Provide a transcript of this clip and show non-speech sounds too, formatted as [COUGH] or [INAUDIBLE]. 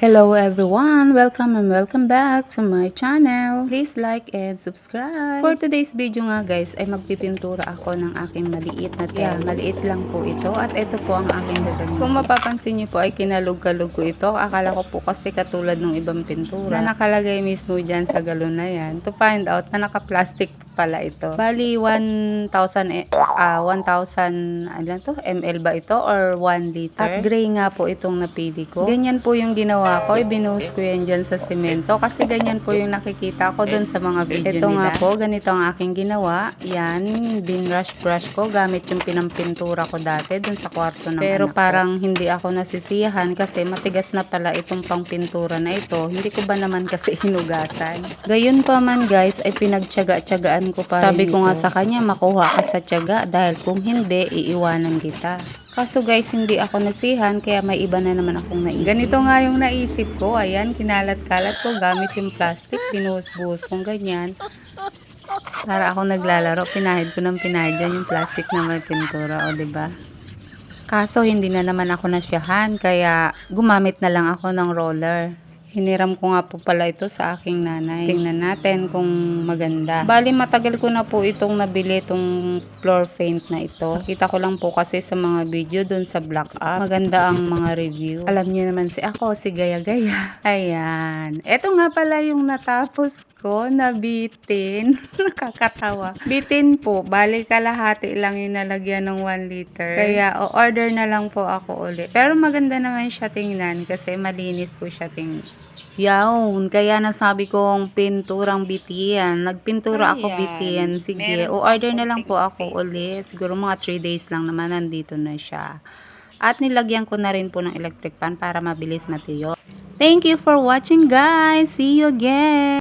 Hello everyone! Welcome and welcome back to my channel. Please like and subscribe. For today's video nga guys ay magpipintura ako ng aking maliit na tela. maliit lang po ito at ito po ang aking gagawin. Kung mapapansin niyo po ay kinalog-kalog ko ito. Akala ko po kasi katulad ng ibang pintura na nakalagay mismo dyan sa galon na yan. To find out na naka-plastic pala ito. Bali 1,000 eh, ah 1,000 ano to? ml ba ito or 1 liter? At gray nga po itong napili ko. Ganyan po yung ginawa ko. Ibinuhos ko yan dyan sa semento kasi ganyan po yung nakikita ko dun sa mga video ito nila. Ito nga po, ganito ang aking ginawa. Yan, binrush brush ko gamit yung pinampintura ko dati dun sa kwarto ng Pero anak ko. parang hindi ako nasisiyahan kasi matigas na pala itong pangpintura na ito. Hindi ko ba naman kasi [LAUGHS] hinugasan. Gayon pa man guys ay ko pa Sabi ko nga ito. sa kanya makuha ka sa tyaga dahil kung hindi iiwanan kita. Kaso guys, hindi ako nasihan kaya may iba na naman akong naisip. Ganito nga yung naisip ko. Ayan, kinalat-kalat ko gamit yung plastic. Pinuhos-buhos kong ganyan. Para ako naglalaro, pinahid ko ng pinahid dyan yung plastic na may pintura. O, ba? Kaso hindi na naman ako nasyahan kaya gumamit na lang ako ng roller. Hiniram ko nga po pala ito sa aking nanay. Tingnan natin kung maganda. Bali matagal ko na po itong nabili itong floor paint na ito. Kita ko lang po kasi sa mga video dun sa Black Up. Maganda ang mga review. Alam niyo naman si ako, si Gaya Gaya. [LAUGHS] Ayan. Ito nga pala yung natapos ko na bitin. [LAUGHS] Nakakatawa. Bitin po. Bali kalahati lang yung nalagyan ng 1 liter. Kaya o-order na lang po ako ulit. Pero maganda naman siya tingnan kasi malinis po siya tingnan. Yawn, kaya nasabi kong pinturang bitian. Nagpintura ako Ayan. bitian. Sige, Meron o-order na lang po ako ulit. Siguro mga 3 days lang naman nandito na siya. At nilagyan ko na rin po ng electric fan para mabilis matuyo. Thank you for watching guys. See you again.